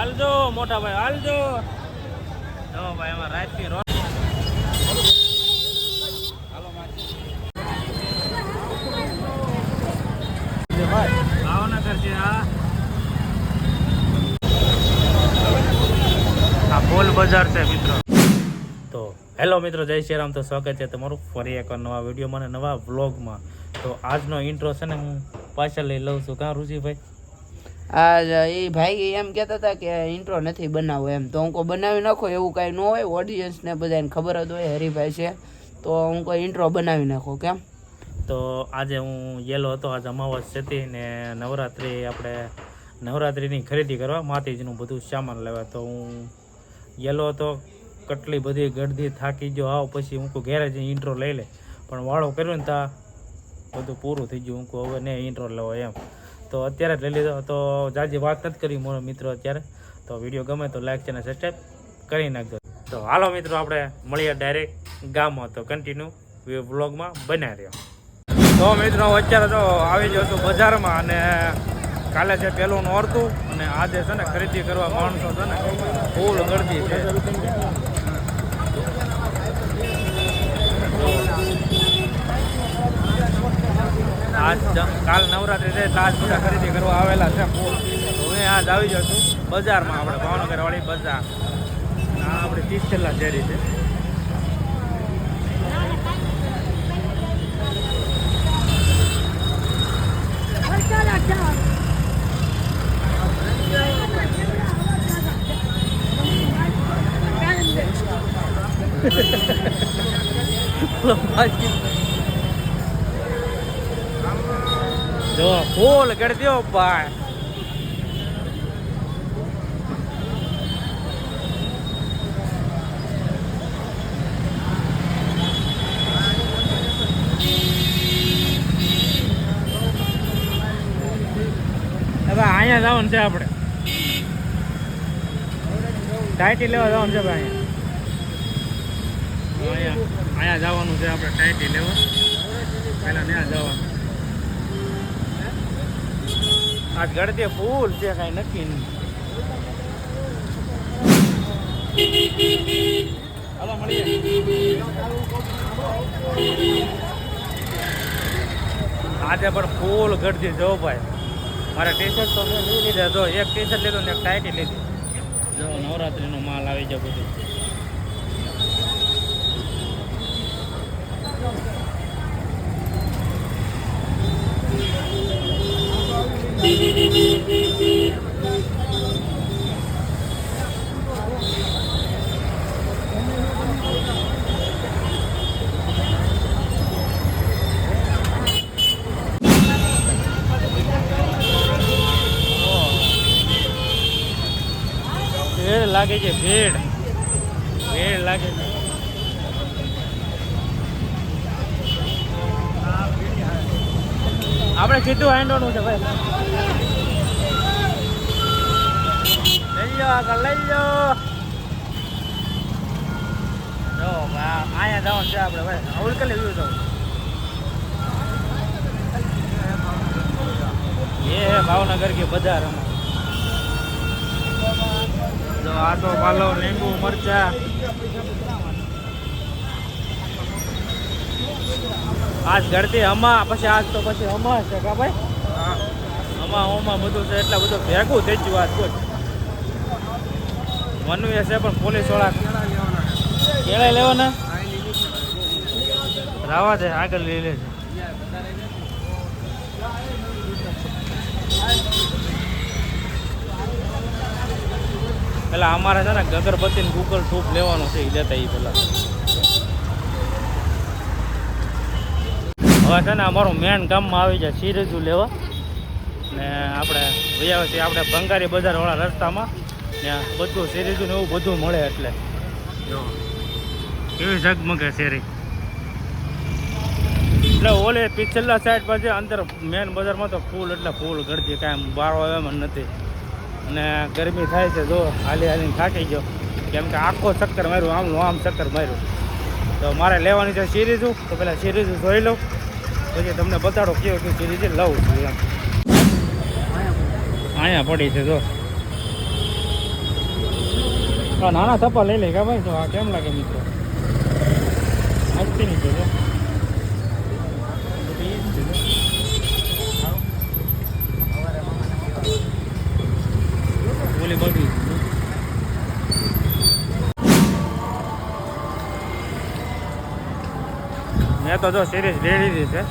હાલજો, મોટા ભાઈ, હાલજો. જો ભાઈ, એમાં રાતની રો ભાવનગર છે આ બોલ બજાર છે, મિત્રો. તો, હેલો મિત્રો, જય શ્રી રામ. તો સ્વાગત છે તમારું ફરી એક નવા વિડીયોમાં અને નવા વ્લોગમાં. તો આજનો ઇન્ટ્રો છે ને હું પાછળ લઈ લઉં છું. કાં ઋષિભાઈ? આ એ ભાઈ એમ કહેતા હતા કે ઇન્ટ્રો નથી બનાવવો એમ. તો હું કોઈ બનાવી નાખો, એવું કાંઈ ન હોય ઓડિયન્સને બધાને ખબર જ હોય, હરિભાઈ છે. તો હું કોઈ ઇન્ટ્રો બનાવી નાખો, કેમ? તો આજે હું યેલો હતો, આજે અમાવસ હતી ને નવરાત્રિ આપણે નવરાત્રિની ખરીદી કરવા, માતાજીનું બધું સામાન લેવા. તો હું યેલો હતો, કેટલી બધી ગળદી થાકી ગયો. આવ પછી હું ઘેરે જઈને ઇન્ટ્રો લઈ લે. પણ વાળો કર્યો ને ત્યાં બધું પૂરું થઈ ગયું. હું હવે ને ઇન્ટ્રો લેવો એમ. તો અત્યારે જ લઈ લીધો. તો જાજી વાત નથી કરી મારો મિત્રો અત્યારે. તો વીડિયો ગમે તો લાઈક છે ને સબસ્ક્રાઈબ કરી નાખજો. તો હાલો મિત્રો, આપણે મળીએ ડાયરેક્ટ ગામમાં. તો કન્ટિન્યુ વ્લોગમાં બન્યા રહ્યો. તો મિત્રો, અત્યારે તો આવી ગયો છું બજારમાં અને કાલે છે પહેલું નોરતું અને આજે છે ને ખરીદી કરવા માણસો છે ને ફૂલ ગરદી છે. આજ કાલ નવરાત્રી છે એટલે આજ બધા ખરીદી કરવા આવેલા છે હવે આજ આવી જશું બજારમાં આપણે ભાવનગર વાળી બજાર આ આપણી ત્રીસ છેલ્લા શેરી છે. જો, ફૂલ કરી દો ભાઈ અહીંયા જવાનું છે આપણે. ટાઈટી લેવા જવાનું છે ભાઈ અહીંયા. અહીંયા જવાનું છે આપણે ટાઈટી લેવા. પહેલા ત્યાં જવાનું. આ ગળદે ફૂલ છે, કાંઈ મળીએ. આજે પણ ફૂલ ગળદી જો ભાઈ. મારે ટી શર્ટ તો મેં લીધા, જો એક ટી શર્ટ લીધું ને એક ટાઈટી લીધી. જો નવરાત્રીનો માલ આવી જાય બધું ભીડ લાગે છે ભીડ ભીડ લાગે છે. આપણે સીધું હેન્ડ છે, ભાઈ. લઈ લો આગળ, લઈ લો જો અહીંયા છે આપણે, ભાઈ. અવળ કે લેવું જવું એ, ભાવનગર કે બધા રમો જો આટો પાલો લીંબુ મરચા. આજ ઘરથી હમા પછી આજ તો પછી હમા છે કા ભાઈ? હમા હોમાં બધું છે એટલે બધું ભેગું થઈ ગયું આજ કોઈ. મનવી છે પણ પોલીસવાળા કેળા લેવાના રાવા છે આગળ લઈ લે પેલા અમારે છે ને અગરબત્તી ને ટૂપ લેવાનો છે એ લેતા એ પેલા. હવે છે ને અમારું મેન ગામમાં આવી જાય સિરીઝુ લેવા. ને આપણે વૈયા છીએ આપણે ભંગારી બજારવાળા રસ્તામાં ત્યાં બધું સિરીઝુ ને એવું બધું મળે એટલે. કેવી ઝગમગે શેરી એટલે ઓલે પિછલા સાઈડ પાસે અંદર મેન બજારમાં તો ફૂલ એટલે ફૂલ ગળતી, કાંઈ બારો એમ નથી. અને ગરમી થાય છે, જો હાલી હાલીને થાકી ગયો. કેમ કે આખો ચક્કર માર્યું આમનું આમ ચક્કર માર્યું. તો મારે લેવાની છે સિરીઝ, તો પેલા સિરીઝ જોઈ લઉં. પછી તમને બતાડો કેવો કે સિરીઝ લઉં છું એમ. અહીંયા પડી છે, જો. નાના થપ્પા લઈ લે કે ભાઈ તો આ કેમ લાગે મિત્રો મસ્તી ની છે જો. બધી ઈ જ છે જો. ઓલી બધી મેં તો જો સિરીઝ લઈ લીધી છે.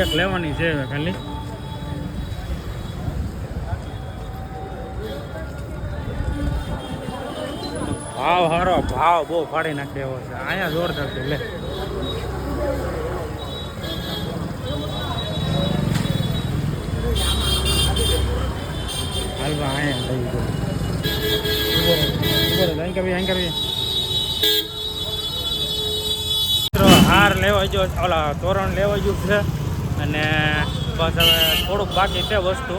એક લેવાની છે ખાલી. ભાવ હારો, ભાવ બહુ ફાડી નાખે એવો છે. અહીંયા જોરદાર છે, લે. હાલવા અહીંયા લઈ ગયો. હાર લેવા જો ઓલા તોરણ લેવા ગયું છે અને બસ હવે થોડુંક બાકી છે, વસ્તુ.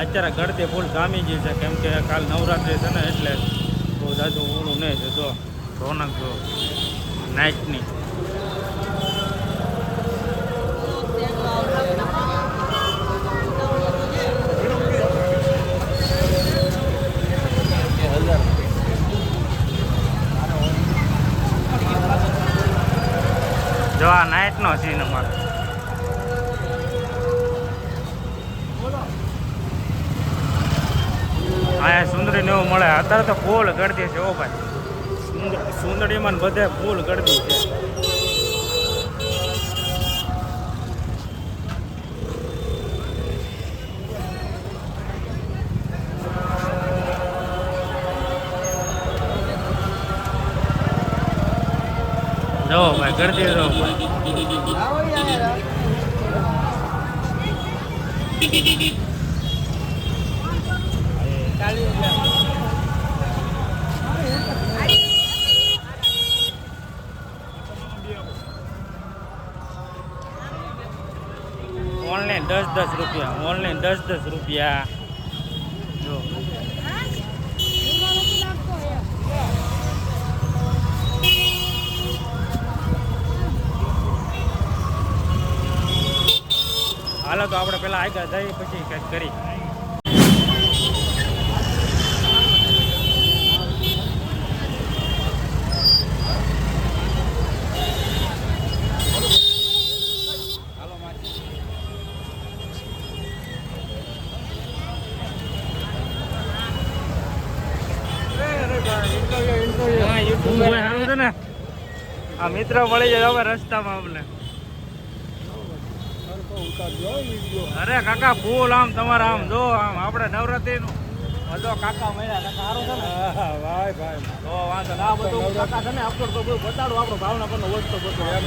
અત્યારે ગળતી ફૂલ જામી ગઈ છે, કેમ કે કાલ નવરાત્રી છે ને, એટલે બહુ જાજુ ઊળું નહીં છે જો રોનક જો નાઇટની. નાઇટનો સીન અમારો અહીંયા સુંદરી ને એવું મળે. અત્યારે તો ફૂલ ગળદી છે ઓ ભાઈ. સુંદર સુંદરીમાં બધે ફૂલ ગળદી છે. જો ભાઈ ગળદી જો ભાઈ ઓનલાઈન દસ દસ રૂપિયા ઓનલાઈન દસ દસ રૂપિયા હાલો તો આપણે પેલા આગળ જઈએ, પછી કંઈક કરી મિત્ર મળી જાય હવે રસ્તામાં અમને. અરે કાકા ફૂલ આમ તમારા આમ જો આમ આપણે નવરાત્રી નું જો કાકા મળ્યા. કાકા સારું છે ને? ભાઈ ભાઈ. તો વાંધો ના બધું કાકા તમે અપલોડ તો બધું બતાડો આપણો ભાવનગર નો વસ્તુ બધું. એમ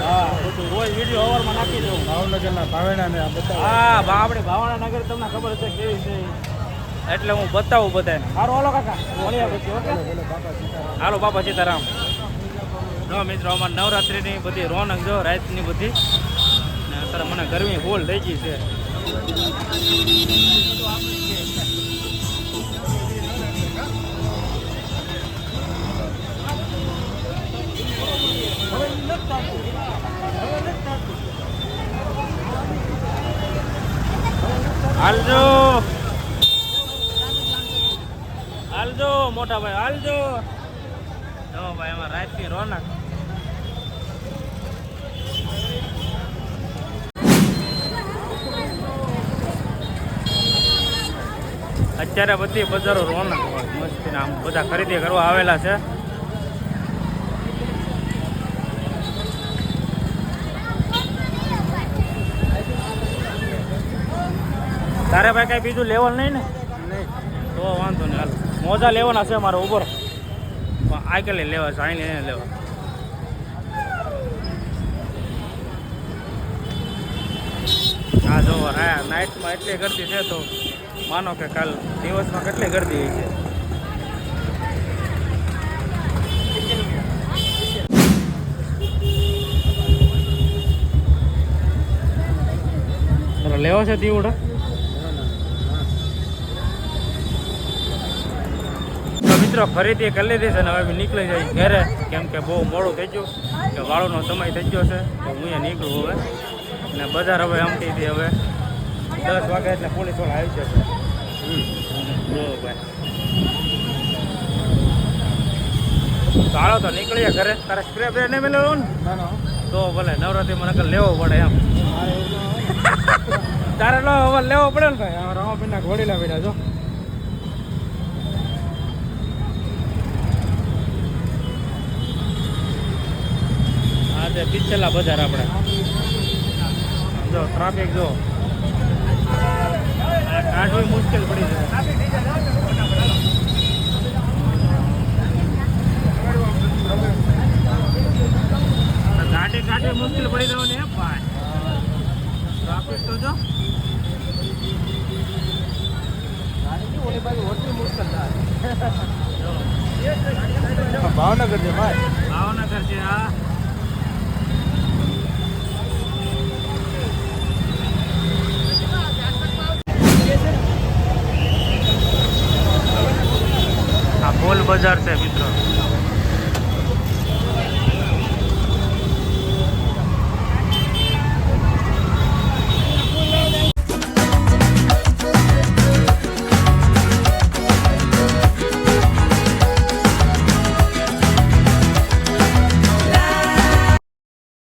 હા બધું રોજ વીડિયો અવરમાં નાખી દઉં ભાવનગરના ભાવેણા ને આ હા આપણે ભાવણા નગર તમને ખબર છે કેવી છે એટલે હું બતાવું બધાને. સારું હાલો કાકા. મળ્યા પછી ઓકે? બોલો બાપા સીતારામ. હાલો બાપા સીતારામ. જો મિત્રો અમારે નવરાત્રિની બધી રોનક જો રાતની બધી ને અત્યારે મને ગરમી હોલ થઈ ગઈ છે. અત્યારે બધી બજારો રોનક હોય. મસ્તી આમ બધા ખરીદી કરવા આવેલા છે. તારે ભાઈ કઈ બીજું લેવલ નહીં ને? તો વાંધો નહીં, હાલ. મોજા લેવાના છે મારે ઉપર. આ કે લેવા છે? અહીં લેવા. હા જો હા નાઇટમાં એટલી ગરદી છે તો માનો કે કાલ દિવસમાં કેટલી ગરદી છે? તારે લેવો છે દીવડો? મિત્રો ફરીથી કરી લીધી છે ને હવે નીકળી જાય ઘરે. કેમ કે બહુ મોડું થઈ ગયું. કે વાળોનો સમય થઈ ગયો છે. તો હું અહીંયા નીકળું હવે. ને બજાર હવે આમટીથી હવે. દસ વાગે એટલે પોલીસવાળા આવી જશે. હાલો તો નીકળીએ ઘરે. તારે સ્પ્રે બ્રે નહીં મેળવ્યો ને? તો ભલે નવરાત્રીમાં નકર લેવો પડે એમ. તારે લો હવે લેવો પડે ને ભાઈ. આ રામાપીરના ઘોડીલા બેઠા જો. આ છે પિચ્છેલા બજાર આપણે. જો ટ્રાફિક જો. કાઢવી મુશ્કેલ પડી જાય આ ગાડી મુશ્કેલ પડી જવાની એમ ભાઈ ટ્રાફિક તો જો ભાવનગર છે, ભાઈ. ભાવનગર છે આ બોલ બજાર છે મિત્રો.